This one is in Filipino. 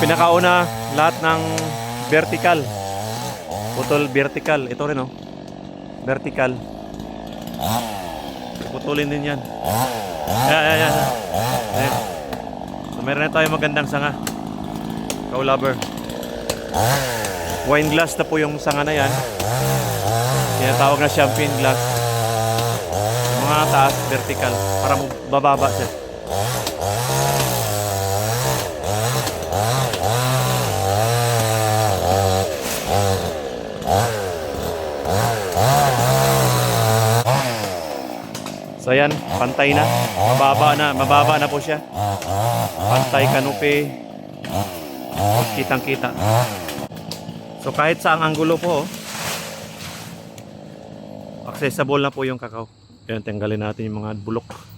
pinakauna, lahat ng vertical. Putol vertical. Ito rin oh. Vertical. Putulin din yan. Ayan, ayan, ayan. Ayan. So, meron na tayo magandang sanga. Kaulaber. Wine glass na po yung sanga na yan. Tinatawag na champagne glass. Yung mga taas, vertical. Para bababa siya. So yan, pantay na. Mababa na, mababa na po siya. Pantay kanupi. Kitang kita. So kahit sa ang anggulo po, oh, accessible na po yung kakao. Yan, tanggalin natin yung mga bulok.